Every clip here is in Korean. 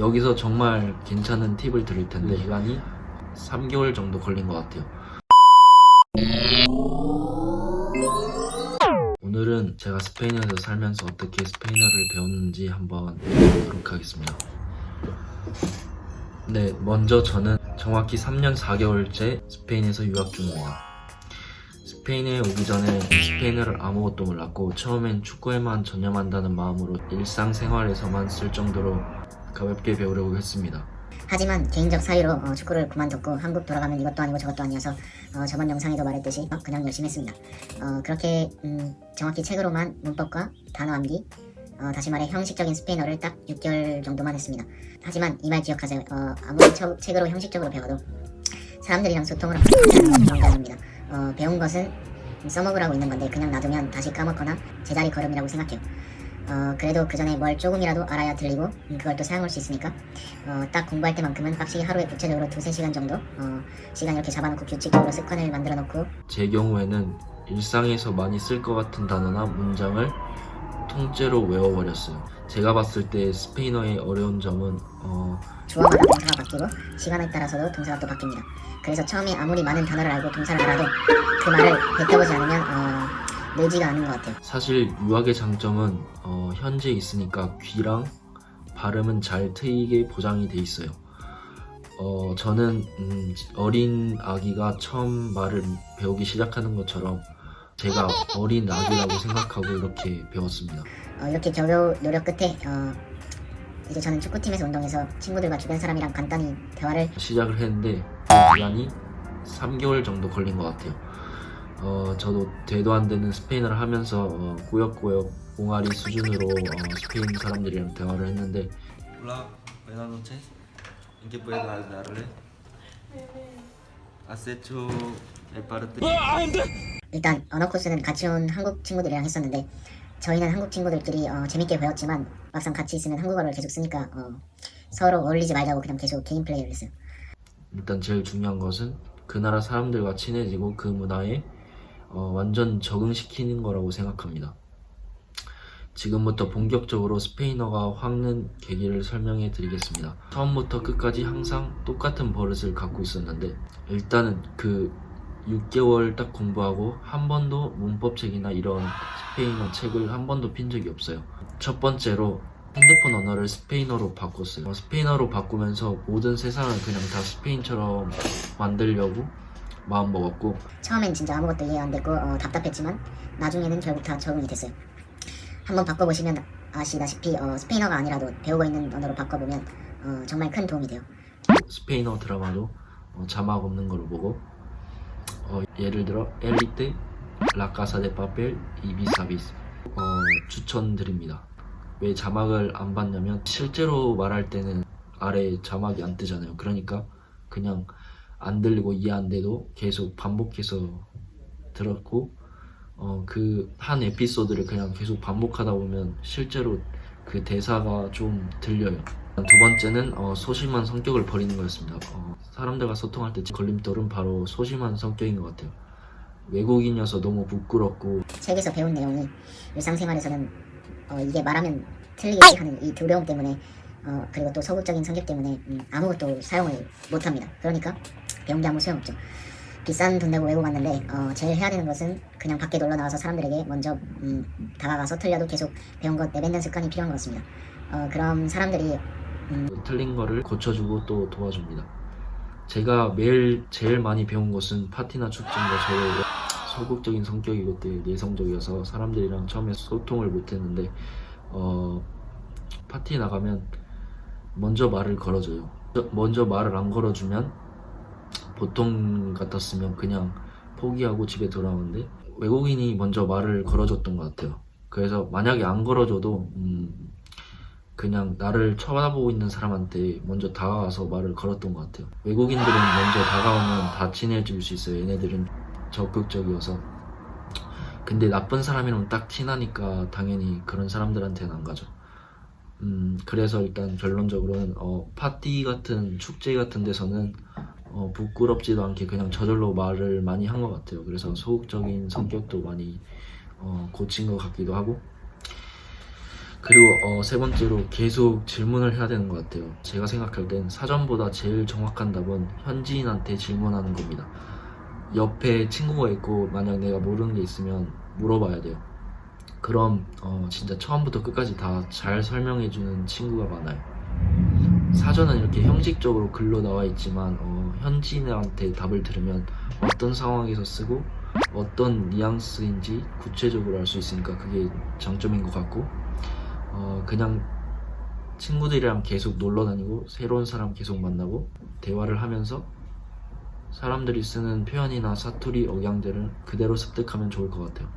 여기서 정말 괜찮은 팁을 드릴 텐데 기간이 3개월 정도 걸린 것 같아요. 오늘은 제가 스페인어에서 살면서 어떻게 스페인어를 배웠는지 한번 해보도록 하겠습니다. 네, 먼저 저는 정확히 3년 4개월째 스페인에서 유학 중입니다. 스페인에 오기 전에 스페인어를 아무것도 몰랐고 처음엔 축구에만 전념한다는 마음으로 일상생활에서만 쓸 정도로 가볍게 배우려고 했습니다. 하지만 개인적 사유로 어, 축구를 그만뒀고 한국 돌아가면 이것도 아니고 저것도 아니어서 어, 저번 영상에도 말했듯이 어, 그냥 열심히 했습니다. 어, 그렇게 음, 정확히 책으로만 문법과 단어 암기 어, 다시 말해 형식적인 스페인어를 딱 6개월 정도만 했습니다. 하지만 이 말 기억하세요. 어, 아무리 처- 책으로 형식적으로 배워도 사람들이랑 소통을 중요합니다. 어, 배운 것은 써먹으라고 있는 건데 그냥 놔두면 다시 까먹거나 제자리 걸음이라고 생각해요. 어, 그래도 그 전에 뭘 조금이라도 알아야 들리고 음, 그걸 또 사용할 수 있으니까 어, 딱 공부할 때만큼은 확실히 하루에 구체적으로 두세 시간 정도 어, 시간 이렇게 잡아놓고 규칙적으로 습관을 만들어 놓고 제 경우에는 일상에서 많이 쓸 것 같은 단어나 문장을 통째로 외워버렸어요. 제가 봤을 때 스페인어의 어려운 점은 어, 주어마다 동사가 바뀌고 시간에 따라서도 동사가 또 바뀝니다. 그래서 처음에 아무리 많은 단어를 알고 동사를 알아도 그 말을 뱉어보지 않으면 어, 늘지가 않은 것 같아요. 사실 유학의 장점은 어, 현재 있으니까 귀랑 발음은 잘 트이게 보장이 돼 있어요. 어, 저는 음, 어린 아기가 처음 말을 배우기 시작하는 것처럼 제가 어린 아기라고 생각하고 이렇게 배웠습니다. 어, 이렇게 겨우 노력 끝에 어, 이제 저는 축구팀에서 운동해서 친구들과 주변 사람이랑 간단히 대화를 시작을 했는데 그 기간이 3개월 정도 걸린 것 같아요. 어, 저도 되도 안 되는 스페인어를 하면서 어, 꾸역꾸역 옹알이 수준으로 어, 스페인 사람들이랑 대화를 했는데 Hola, buenas noches. ¿En qué puedo ayudarle? ¿Has hecho el parte? 일단 언어 코스는 같이 온 한국 친구들이랑 했었는데 저희는 한국 친구들끼리 어, 재밌게 배웠지만 막상 같이 있으면 한국어를 계속 쓰니까 어, 서로 어울리지 말자고 그냥 계속 개인 플레이를 했어요. 일단 제일 중요한 것은 그 나라 사람들과 친해지고 그 문화에 어, 완전 적응시키는 거라고 생각합니다. 지금부터 본격적으로 스페인어가 확는 계기를 설명해 드리겠습니다. 처음부터 끝까지 항상 똑같은 버릇을 갖고 있었는데 일단은 그 6개월 딱 공부하고 한 번도 문법책이나 이런 스페인어 책을 한 번도 핀 적이 없어요. 첫 번째로 핸드폰 언어를 스페인어로 바꿨어요. 어, 스페인어로 바꾸면서 모든 세상을 그냥 다 스페인처럼 만들려고 마음 먹었고 처음엔 진짜 아무것도 이해 안 됐고 어, 답답했지만 나중에는 결국 다 적응이 됐어요. 한번 바꿔보시면 아시다시피 어, 스페인어가 아니라도 배우고 있는 언어로 바꿔보면 어, 정말 큰 도움이 돼요. 스페인어 드라마도 어, 자막 없는 걸로 보고 어, 예를 들어 엘리테, 라카사 데 파펠, 이비사비스 어, 추천드립니다. 왜 자막을 안 봤냐면 실제로 말할 때는 아래 자막이 안 뜨잖아요. 그러니까 그냥 안 들리고 이해 안 돼도 계속 반복해서 들었고 어, 그 한 에피소드를 그냥 계속 반복하다 보면 실제로 그 대사가 좀 들려요. 두 번째는 어, 소심한 성격을 버리는 거였습니다. 어, 사람들과 소통할 때 걸림돌은 바로 소심한 성격인 것 같아요. 외국인이어서 너무 부끄럽고 책에서 배운 내용이 일상생활에서는 어, 이게 말하면 틀리겠지 하는 이 두려움 때문에 어, 그리고 또 소극적인 성격 때문에 음, 아무것도 사용을 못합니다. 그러니까 배운 게 아무 소용없죠. 비싼 돈 내고 외국 왔는데 어, 제일 해야 되는 것은 그냥 밖에 놀러 나와서 사람들에게 먼저 음, 다가가서 틀려도 계속 배운 것 내뱉는 습관이 필요한 것 같습니다. 어, 그럼 사람들이 틀린 거를 고쳐주고 또 도와줍니다. 제가 매일 제일 많이 배운 것은 파티나 축제인데 저의 소극적인 성격이고 되게 내성적이어서 사람들이랑 처음에 소통을 못했는데 어, 파티 나가면 먼저 말을 걸어줘요. 먼저 말을 안 걸어주면 보통 같았으면 그냥 포기하고 집에 돌아오는데 외국인이 먼저 말을 걸어줬던 것 같아요. 그래서 만약에 안 걸어줘도 음, 그냥 나를 쳐다보고 있는 사람한테 먼저 다가가서 말을 걸었던 것 같아요. 외국인들은 먼저 다가오면 다 친해질 수 있어요. 얘네들은 적극적이어서. 근데 나쁜 사람이라면 딱 티나니까 당연히 그런 사람들한테는 안 가죠. 음, 그래서 일단 결론적으로는 어, 파티 같은 축제 같은 데서는 어, 부끄럽지도 않게 그냥 저절로 말을 많이 한 것 같아요. 그래서 소극적인 성격도 많이 어, 고친 것 같기도 하고 그리고 어, 세 번째로 계속 질문을 해야 되는 것 같아요. 제가 생각할 땐 사전보다 제일 정확한 답은 현지인한테 질문하는 겁니다. 옆에 친구가 있고 만약 내가 모르는 게 있으면 물어봐야 돼요. 그럼 어, 진짜 처음부터 끝까지 다 잘 설명해주는 친구가 많아요. 사전은 이렇게 형식적으로 글로 나와 있지만 어, 현지인한테 답을 들으면 어떤 상황에서 쓰고 어떤 뉘앙스인지 구체적으로 알 수 있으니까 그게 장점인 것 같고 어, 그냥 친구들이랑 계속 놀러 다니고 새로운 사람 계속 만나고 대화를 하면서 사람들이 쓰는 표현이나 사투리 억양들을 그대로 습득하면 좋을 것 같아요.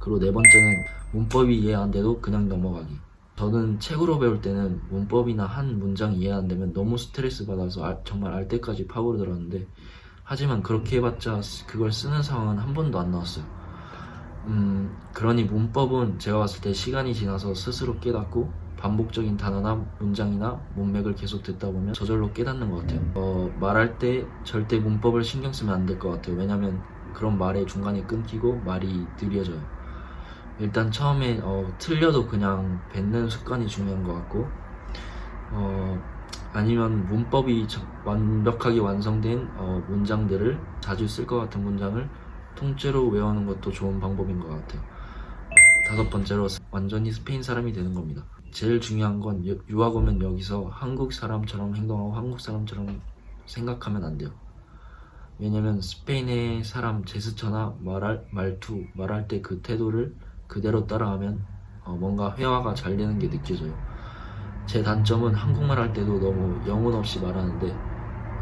그리고 네 번째는 문법이 이해 안 돼도 그냥 넘어가기. 저는 책으로 배울 때는 문법이나 한 문장 이해 안 되면 너무 스트레스 받아서 알- 정말 알 때까지 파고들었는데 하지만 그렇게 해봤자 쓰- 그걸 쓰는 상황은 한 번도 안 나왔어요. 음, 그러니 문법은 제가 봤을 때 시간이 지나서 스스로 깨닫고 반복적인 단어나 문장이나 문맥을 계속 듣다 보면 저절로 깨닫는 것 같아요. 어, 말할 때 절대 문법을 신경 쓰면 안 될 것 같아요. 왜냐면 그런 말의 중간에 끊기고 말이 느려져요. 일단 처음에 어, 틀려도 그냥 뱉는 습관이 중요한 것 같고 어, 아니면 문법이 저- 완벽하게 완성된 어, 문장들을 자주 쓸 것 같은 문장을 통째로 외우는 것도 좋은 방법인 것 같아요. 다섯 번째로 완전히 스페인 사람이 되는 겁니다. 제일 중요한 건 유- 유학 오면 여기서 한국 사람처럼 행동하고 한국 사람처럼 생각하면 안 돼요. 왜냐면 스페인의 사람 제스처나 말할 말투 말할 때 그 태도를 그대로 따라하면 어, 뭔가 회화가 잘 되는 게 느껴져요. 제 단점은 한국말 할 때도 너무 영혼 없이 말하는데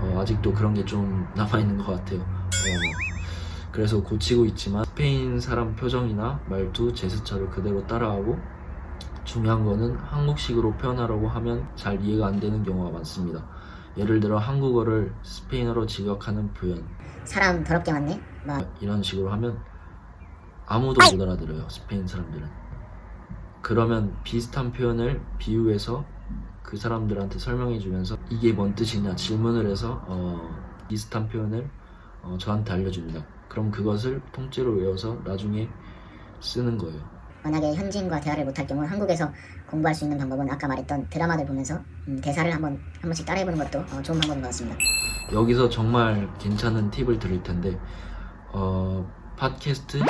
어, 아직도 그런 게 좀 남아 있는 것 같아요. 어, 그래서 고치고 있지만 스페인 사람 표정이나 말투, 제스처를 그대로 따라하고 중요한 거는 한국식으로 표현하려고 하면 잘 이해가 안 되는 경우가 많습니다. 예를 들어 한국어를 스페인어로 직역하는 표현 사람 더럽게 많네. 막 이런 식으로 하면 아무도 못 알아들어요 스페인 사람들은. 그러면 비슷한 표현을 비유해서 그 사람들한테 설명해 주면서 이게 뭔 뜻이냐 질문을 해서 어, 비슷한 표현을 어, 저한테 알려줍니다. 그럼 그것을 통째로 외워서 나중에 쓰는 거예요. 만약에 현지인과 대화를 못할 경우 한국에서 공부할 수 있는 방법은 아까 말했던 드라마들 보면서 음, 대사를 한번 한 번씩 따라해보는 것도 어, 좋은 방법인 것 같습니다. 여기서 정말 괜찮은 팁을 드릴 텐데 어, 팟캐스트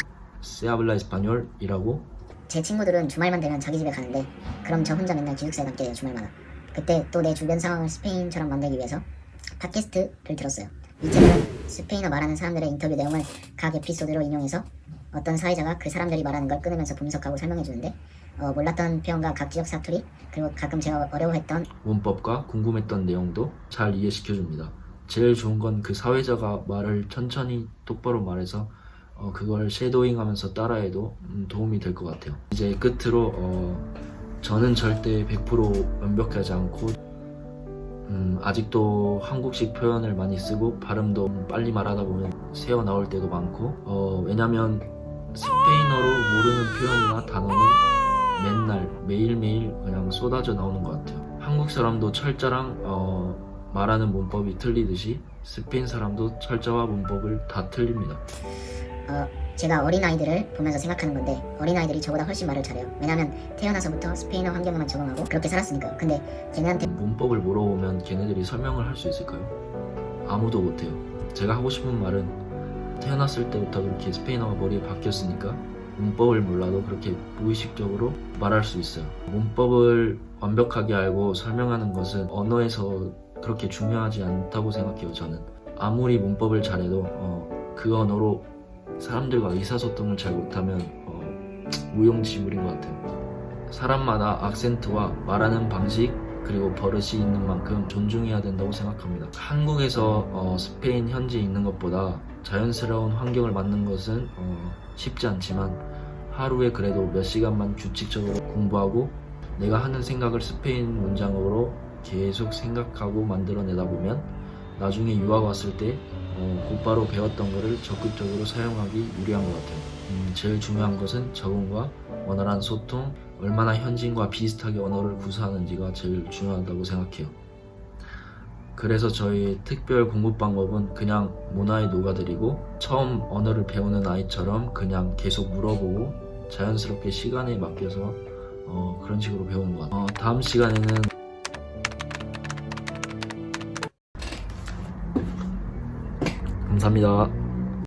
세아블라 에스파뇰이라고 제 친구들은 주말만 되면 자기 집에 가는데 그럼 저 혼자 맨날 기숙사에 남게 돼요 주말마다. 그때 또 내 주변 상황을 스페인처럼 만들기 위해서 팟캐스트를 들었어요. 이 책은 스페인어 말하는 사람들의 인터뷰 내용을 각 에피소드로 인용해서 어떤 사회자가 그 사람들이 말하는 걸 끊으면서 분석하고 설명해 주는데 어, 몰랐던 표현과 각 지역 사투리 그리고 가끔 제가 어려워했던 문법과 궁금했던 내용도 잘 이해시켜 줍니다. 제일 좋은 건 그 사회자가 말을 천천히 똑바로 말해서 어, 그걸 쉐도잉 하면서 따라해도 음, 도움이 될 것 같아요. 이제 끝으로 어, 저는 절대 100% 완벽하지 않고 음, 아직도 한국식 표현을 많이 쓰고 발음도 빨리 말하다 보면 새어 나올 때도 많고 어, 왜냐면 스페인어로 모르는 표현이나 단어는 맨날 매일매일 그냥 쏟아져 나오는 것 같아요. 한국 사람도 철자랑 어, 말하는 문법이 틀리듯이 스페인 사람도 철자와 문법을 다 틀립니다. 어, 제가 어린아이들을 보면서 생각하는 건데 어린아이들이 저보다 훨씬 말을 잘해요. 왜냐면 태어나서부터 스페인어 환경에만 적응하고 그렇게 살았으니까요. 근데 걔네한테 문법을 물어보면 걔네들이 설명을 할 수 있을까요? 아무도 못해요. 제가 하고 싶은 말은 태어났을 때부터 그렇게 스페인어가 머리에 박혔으니까 문법을 몰라도 그렇게 무의식적으로 말할 수 있어요. 문법을 완벽하게 알고 설명하는 것은 언어에서 그렇게 중요하지 않다고 생각해요. 저는 아무리 문법을 잘해도 어, 그 언어로 사람들과 의사소통을 잘 못하면 어, 무용지물인 것 같아요. 사람마다 악센트와 말하는 방식 그리고 버릇이 있는 만큼 존중해야 된다고 생각합니다. 한국에서 어, 스페인 현지에 있는 것보다 자연스러운 환경을 만든 것은 어, 쉽지 않지만 하루에 그래도 몇 시간만 규칙적으로 공부하고 내가 하는 생각을 스페인 문장으로 계속 생각하고 만들어내다 보면 나중에 유학 왔을 때 어, 곧바로 배웠던 거를 적극적으로 사용하기 유리한 것 같아요. 음, 제일 중요한 것은 적응과 원활한 소통, 얼마나 현지인과 비슷하게 언어를 구사하는지가 제일 중요하다고 생각해요. 그래서 저희 특별 공부 방법은 그냥 문화에 녹아들이고 처음 언어를 배우는 아이처럼 그냥 계속 물어보고 자연스럽게 시간에 맡겨서 어, 그런 식으로 배우는 것 같아요. 어, 다음 시간에는 감사합니다.